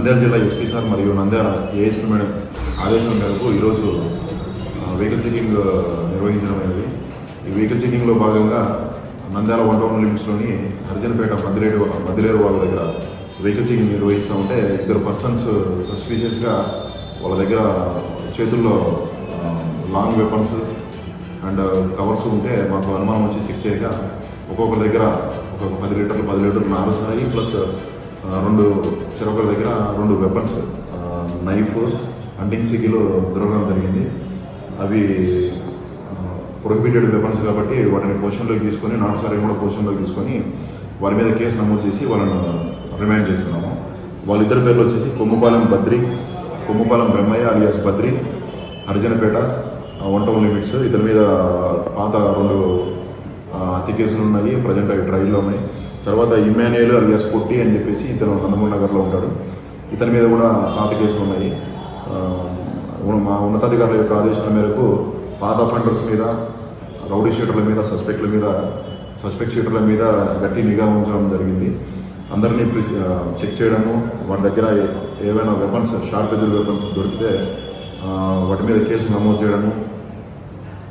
నంద్యాల జిల్లా SP sir మరియు Nandyal ASP madam ఆదేశం మేరకు ఈరోజు వెహికల్ చెకింగ్ నిర్వహించడం అనేది. ఈ వెహికల్ చెకింగ్లో భాగంగా నంద్యాల వన్ టౌన్ లిమిట్స్లోని హరిజనపేట మద్దిలేడు మద్దిలేరు వాళ్ళ దగ్గర వెహికల్ చెకింగ్ నిర్వహిస్తూ ఉంటే ఇద్దరు పర్సన్స్ సస్పీషియస్గా వాళ్ళ దగ్గర చేతుల్లో లాంగ్ వెపన్స్ అండ్ కవర్స్ ఉంటే మాకు అనుమానం వచ్చి చెక్ చేయగా ఒక్కొక్కరి దగ్గర ఒక పది లీటర్లు పది లీటర్లు నారుస్తున్నాయి ప్లస్ రెండు చెరొకరి దగ్గర రెండు వెపన్స్ నైఫ్ హంటింగ్ సిగిలో దొరకడం జరిగింది. అవి ప్రొహిబిటెడ్ వెపన్స్ కాబట్టి వాటిని పొజిషన్లోకి తీసుకొని నాటు సార్ కూడా పొజిషన్లోకి తీసుకొని వారి మీద కేసు నమోదు చేసి వాళ్ళను రిమాండ్ చేస్తున్నాము. వాళ్ళిద్దరి పేర్లు వచ్చేసి Kommupalem Badri Kommupalem Brahmaiah alias Badri Harijanapeta one town limits ఇతని మీద పాత రెండు హత్య కేసులు ఉన్నాయి ప్రజెంట్ అవి ట్రయల్లో ఉన్నాయి. తర్వాత ఇమాన్యుయల్ అలియాస్ పొట్టి అని చెప్పేసి ఇతను నందమూరి నగర్లో ఉంటాడు. ఇతని మీద కూడా పాత కేసులు ఉన్నాయి మా ఉన్నతాధికారుల యొక్క ఆదేశాల మేరకు పాత ఫండర్స్ మీద రౌడీ షీటర్ల మీద సస్పెక్ట్ల మీద సస్పెక్ట్ షీటర్ల మీద గట్టి నిఘా ఉంచడం జరిగింది. అందరినీ చెక్ చేయడము వాటి దగ్గర ఏవైనా వెపన్స్ షార్ప్ ఎజర్ వెపన్స్ దొరికితే వాటి మీద కేసు నమోదు చేయడము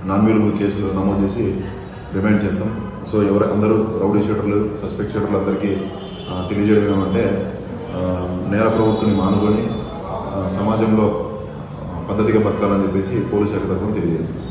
నాన్ వేలుబుల్ కేసులు నమోదు చేసి రిమైండ్ చేస్తాం. సో ఎవరు అందరూ రౌడీ షూటర్లు సస్పెక్ట్ షూటర్లు అందరికీ తెలియజేయడం ఏమంటే నేర ప్రవృత్తిని మానుకొని సమాజంలో పద్ధతిగా బతకాలని చెప్పేసి పోలీస్ శాఖ తరఫున తెలియజేస్తుంది